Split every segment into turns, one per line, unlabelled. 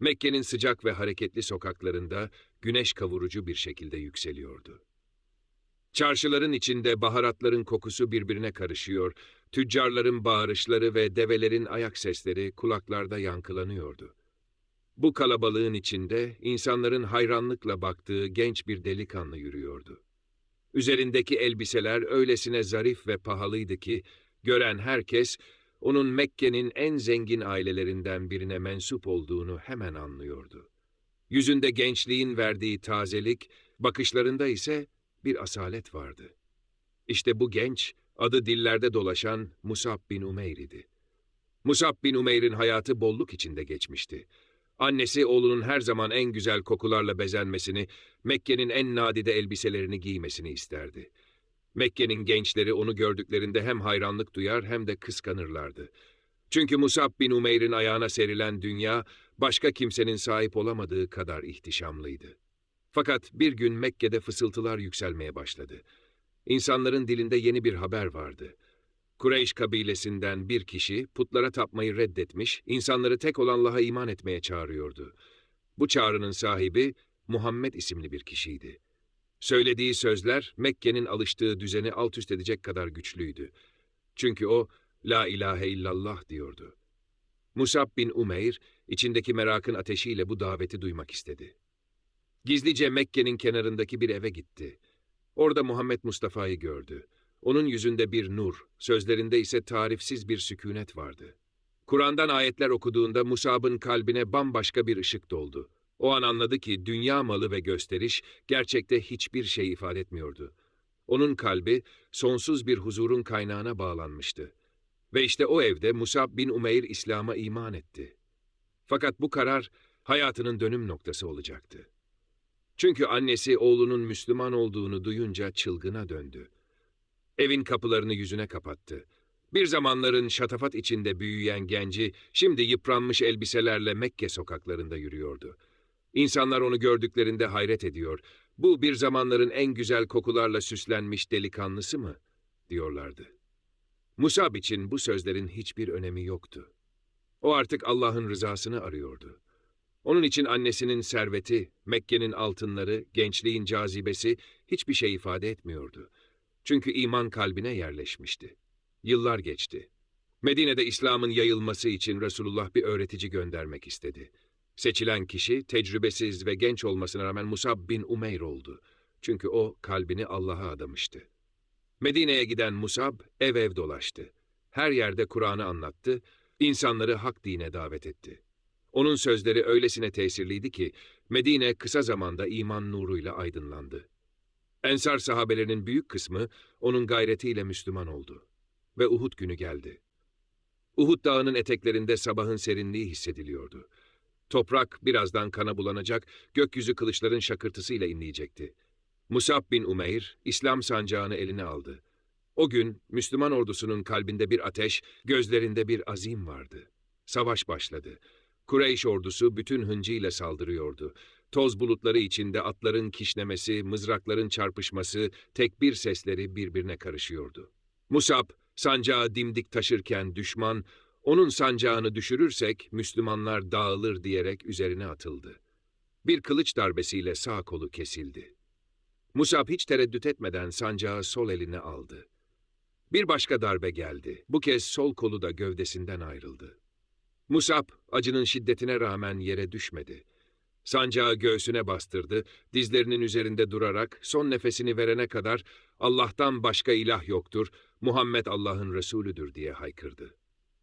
Mekke'nin sıcak ve hareketli sokaklarında güneş kavurucu bir şekilde yükseliyordu. Çarşıların içinde baharatların kokusu birbirine karışıyor, tüccarların bağırışları ve develerin ayak sesleri kulaklarda yankılanıyordu. Bu kalabalığın içinde insanların hayranlıkla baktığı genç bir delikanlı yürüyordu. Üzerindeki elbiseler öylesine zarif ve pahalıydı ki, gören herkes, onun Mekke'nin en zengin ailelerinden birine mensup olduğunu hemen anlıyordu. Yüzünde gençliğin verdiği tazelik, bakışlarında ise bir asalet vardı. İşte bu genç, adı dillerde dolaşan Musab bin Umeyr idi. Musab bin Umeyr'in hayatı bolluk içinde geçmişti. Annesi oğlunun her zaman en güzel kokularla bezenmesini, Mekke'nin en nadide elbiselerini giymesini isterdi. Mekke'nin gençleri onu gördüklerinde hem hayranlık duyar hem de kıskanırlardı. Çünkü Musab bin Umeyr'in ayağına serilen dünya, başka kimsenin sahip olamadığı kadar ihtişamlıydı. Fakat bir gün Mekke'de fısıltılar yükselmeye başladı. İnsanların dilinde yeni bir haber vardı. Kureyş kabilesinden bir kişi putlara tapmayı reddetmiş, insanları tek olan iman etmeye çağırıyordu. Bu çağrının sahibi Muhammed isimli bir kişiydi. Söylediği sözler Mekke'nin alıştığı düzeni alt üst edecek kadar güçlüydü. Çünkü o La ilahe illallah diyordu. Musab bin Umeyr içindeki merakın ateşiyle bu daveti duymak istedi. Gizlice Mekke'nin kenarındaki bir eve gitti. Orada Muhammed Mustafa'yı gördü. Onun yüzünde bir nur, sözlerinde ise tarifsiz bir sükunet vardı. Kur'an'dan ayetler okuduğunda Musab'ın kalbine bambaşka bir ışık doldu. O an anladı ki dünya malı ve gösteriş gerçekte hiçbir şey ifade etmiyordu. Onun kalbi sonsuz bir huzurun kaynağına bağlanmıştı. Ve işte o evde Musab bin Umeyr İslam'a iman etti. Fakat bu karar hayatının dönüm noktası olacaktı. Çünkü annesi oğlunun Müslüman olduğunu duyunca çılgına döndü. Evin kapılarını yüzüne kapattı. Bir zamanların şatafat içinde büyüyen genci şimdi yıpranmış elbiselerle Mekke sokaklarında yürüyordu. İnsanlar onu gördüklerinde hayret ediyor. Bu bir zamanların en güzel kokularla süslenmiş delikanlısı mı? diyorlardı. Musab için bu sözlerin hiçbir önemi yoktu. O artık Allah'ın rızasını arıyordu. Onun için annesinin serveti, Mekke'nin altınları, gençliğin cazibesi hiçbir şey ifade etmiyordu. Çünkü iman kalbine yerleşmişti. Yıllar geçti. Medine'de İslam'ın yayılması için Resulullah bir öğretici göndermek istedi. Seçilen kişi tecrübesiz ve genç olmasına rağmen Musab bin Umeyr oldu. Çünkü o kalbini Allah'a adamıştı. Medine'ye giden Musab ev ev dolaştı. Her yerde Kur'an'ı anlattı, insanları hak dine davet etti. Onun sözleri öylesine tesirliydi ki Medine kısa zamanda iman nuruyla aydınlandı. Ensar sahabelerinin büyük kısmı onun gayretiyle Müslüman oldu. Ve Uhud günü geldi. Uhud dağının eteklerinde sabahın serinliği hissediliyordu. Toprak birazdan kana bulanacak, gökyüzü kılıçların şakırtısıyla inleyecekti. Musab bin Umeyr, İslam sancağını eline aldı. O gün Müslüman ordusunun kalbinde bir ateş, gözlerinde bir azim vardı. Savaş başladı. Kureyş ordusu bütün hıncıyla saldırıyordu. Toz bulutları içinde atların kişnemesi, mızrakların çarpışması, tekbir sesleri birbirine karışıyordu. Musab, sancağı dimdik taşırken düşman, onun sancağını düşürürsek Müslümanlar dağılır diyerek üzerine atıldı. Bir kılıç darbesiyle sağ kolu kesildi. Musab hiç tereddüt etmeden sancağı sol eline aldı. Bir başka darbe geldi. Bu kez sol kolu da gövdesinden ayrıldı. Musab acının şiddetine rağmen yere düşmedi. Sancağı göğsüne bastırdı, dizlerinin üzerinde durarak son nefesini verene kadar Allah'tan başka ilah yoktur, Muhammed Allah'ın Resulüdür diye haykırdı.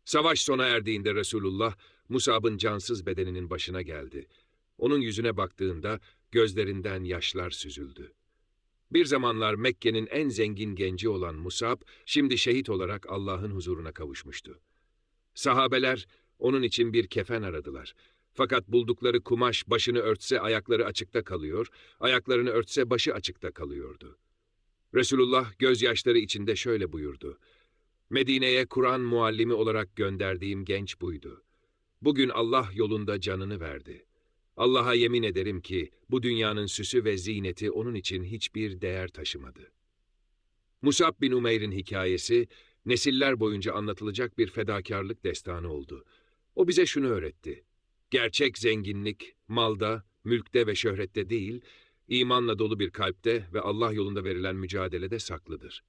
Savaş sona erdiğinde Resulullah, Musab'ın cansız bedeninin başına geldi. Onun yüzüne baktığında gözlerinden yaşlar süzüldü. Bir zamanlar Mekke'nin en zengin genci olan Musab, şimdi şehit olarak Allah'ın huzuruna kavuşmuştu. Sahabeler onun için bir kefen aradılar. Fakat buldukları kumaş başını örtse ayakları açıkta kalıyor, ayaklarını örtse başı açıkta kalıyordu. Resulullah gözyaşları içinde şöyle buyurdu. Medine'ye Kur'an muallimi olarak gönderdiğim genç buydu. Bugün Allah yolunda canını verdi. Allah'a yemin ederim ki bu dünyanın süsü ve zineti onun için hiçbir değer taşımadı. Musab bin Umeyr'in hikayesi nesiller boyunca anlatılacak bir fedakarlık destanı oldu. O bize şunu öğretti. Gerçek zenginlik, malda, mülkte ve şöhrette değil, imanla dolu bir kalpte ve Allah yolunda verilen mücadelede saklıdır.